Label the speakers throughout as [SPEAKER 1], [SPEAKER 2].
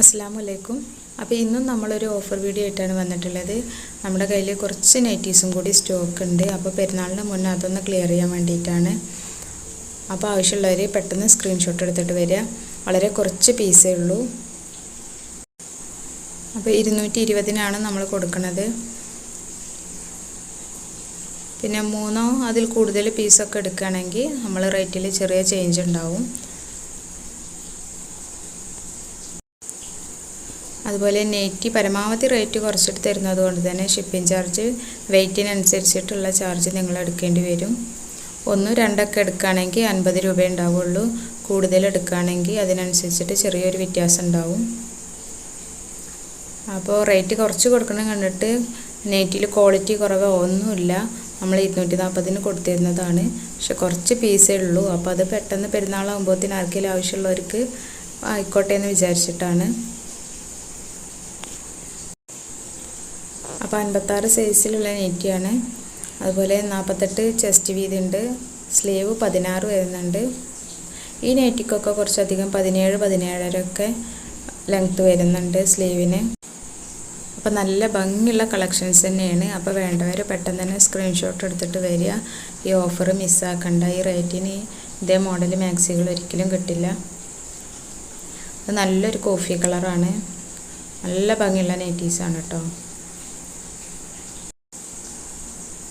[SPEAKER 1] അസ്സാമു അലൈക്കും അപ്പോൾ ഇന്നും നമ്മളൊരു ഓഫർ വീഡിയോ ആയിട്ടാണ് വന്നിട്ടുള്ളത്. നമ്മുടെ കയ്യിൽ കുറച്ച് നൈറ്റീസും കൂടി സ്റ്റോക്ക് ഉണ്ട്. അപ്പോൾ പെരുന്നാളിന് മുന്നേ അതൊന്ന് ക്ലിയർ ചെയ്യാൻ വേണ്ടിയിട്ടാണ്. അപ്പോൾ ആവശ്യമുള്ളവർ പെട്ടെന്ന് സ്ക്രീൻഷോട്ട് എടുത്തിട്ട് വരിക. വളരെ കുറച്ച് പീസേ ഉള്ളൂ. അപ്പോൾ ഇരുന്നൂറ്റി ഇരുപതിനാണ് നമ്മൾ കൊടുക്കുന്നത് പിന്നെ മൂന്നോ അതിൽ കൂടുതൽ പീസൊക്കെ എടുക്കുകയാണെങ്കിൽ നമ്മൾ റേറ്റിൽ ചെറിയ ചേഞ്ച് ഉണ്ടാവും. അതുപോലെ നെയ്റ്റ് പരമാവധി റേറ്റ് കുറച്ചിട്ട് തരുന്നത് കൊണ്ട് തന്നെ ഷിപ്പിംഗ് ചാർജ് വെയ്റ്റിനനുസരിച്ചിട്ടുള്ള ചാർജ് നിങ്ങൾ എടുക്കേണ്ടി വരും. ഒന്നും രണ്ടൊക്കെ എടുക്കുകയാണെങ്കിൽ അൻപത് രൂപ ഉണ്ടാവുള്ളൂ. കൂടുതൽ എടുക്കുകയാണെങ്കിൽ അതിനനുസരിച്ചിട്ട് ചെറിയൊരു വ്യത്യാസം ഉണ്ടാവും. അപ്പോൾ റേറ്റ് കുറച്ച് കൊടുക്കണം കണ്ടിട്ട് നെറ്റിൽ ക്വാളിറ്റി കുറവോ ഒന്നുമില്ല. നമ്മൾ ഇരുന്നൂറ്റി നാൽപ്പതിന് കൊടുത്തിരുന്നതാണ്. പക്ഷെ കുറച്ച് പീസേ ഉള്ളൂ. അപ്പോൾ അത് പെട്ടെന്ന് പെരുന്നാളാകുമ്പോഴത്തേന് ആർക്കെങ്കിലും ആവശ്യമുള്ളവർക്ക് ആയിക്കോട്ടെ എന്ന് വിചാരിച്ചിട്ടാണ്. അപ്പോൾ അൻപത്താറ് സൈസിലുള്ള നെറ്റിയാണ്. അതുപോലെ നാൽപ്പത്തെട്ട് ചെസ്റ്റ് വീതി ഉണ്ട് സ്ലീവ് പതിനാറ് വരുന്നുണ്ട്. ഈ നെറ്റിക്കൊക്കെ കുറച്ചധികം പതിനേഴ് പതിനേഴരൊക്കെ ലെങ്ത്ത് വരുന്നുണ്ട് സ്ലീവിന്. അപ്പോൾ നല്ല ഭംഗിയുള്ള കളക്ഷൻസ് തന്നെയാണ്. അപ്പോൾ വേണ്ടവർ പെട്ടെന്ന് തന്നെ സ്ക്രീൻഷോട്ട് എടുത്തിട്ട് വരിക. ഈ ഓഫർ മിസ്സാക്കണ്ട ഈ റേറ്റിന് ഇതേ മോഡൽ മാക്സികൾ ഒരിക്കലും കിട്ടില്ല. നല്ലൊരു കോഫി കളറാണ് നല്ല ഭംഗിയുള്ള നൈറ്റീസാണ് കേട്ടോ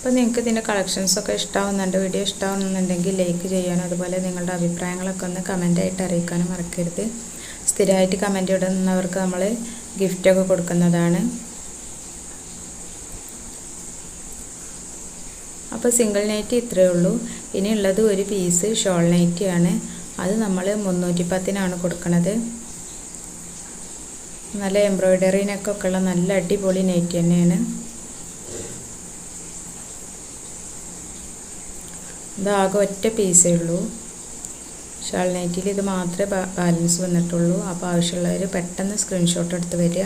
[SPEAKER 1] അപ്പോൾ നിങ്ങൾക്ക് ഇതിന്റെ കളക്ഷൻസൊക്കെ ഇഷ്ടമാവുന്നുണ്ട് വീഡിയോ ഇഷ്ടമാവുന്നുണ്ടെങ്കിൽ ലൈക്ക് ചെയ്യാനും അതുപോലെ നിങ്ങളുടെ അഭിപ്രായങ്ങളൊക്കെ ഒന്ന് കമന്റായിട്ട് അറിയിക്കാനും മറക്കരുത്. സ്ഥിരമായിട്ട് കമന്റ് ഇടുന്നവർക്ക് നമ്മൾ ഗിഫ്റ്റൊക്കെ കൊടുക്കുന്നതാണ്. അപ്പോൾ സിംഗിൾ നൈറ്റ് ഇത്രയേ ഉള്ളൂ. ഇനിയുള്ളത് ഒരു പീസ് ഷോൾ നൈറ്റിയാണ് അത് നമ്മൾ മുന്നൂറ്റി പത്തിനാണ് കൊടുക്കുന്നത് നല്ല എംബ്രോയ്ഡറിനൊക്കെ ഉള്ള നല്ല അടിപൊളി നൈറ്റ് തന്നെയാണ്. ഇതാകെ ഒറ്റ പീസേ ഉള്ളൂ. ഷാൾനൈറ്റിൽ ഇത് മാത്രമേ ബാലൻസ് വന്നിട്ടുള്ളൂ. അപ്പോൾ ആവശ്യമുള്ളവർ പെട്ടെന്ന് സ്ക്രീൻഷോട്ട് എടുത്ത് വരിക.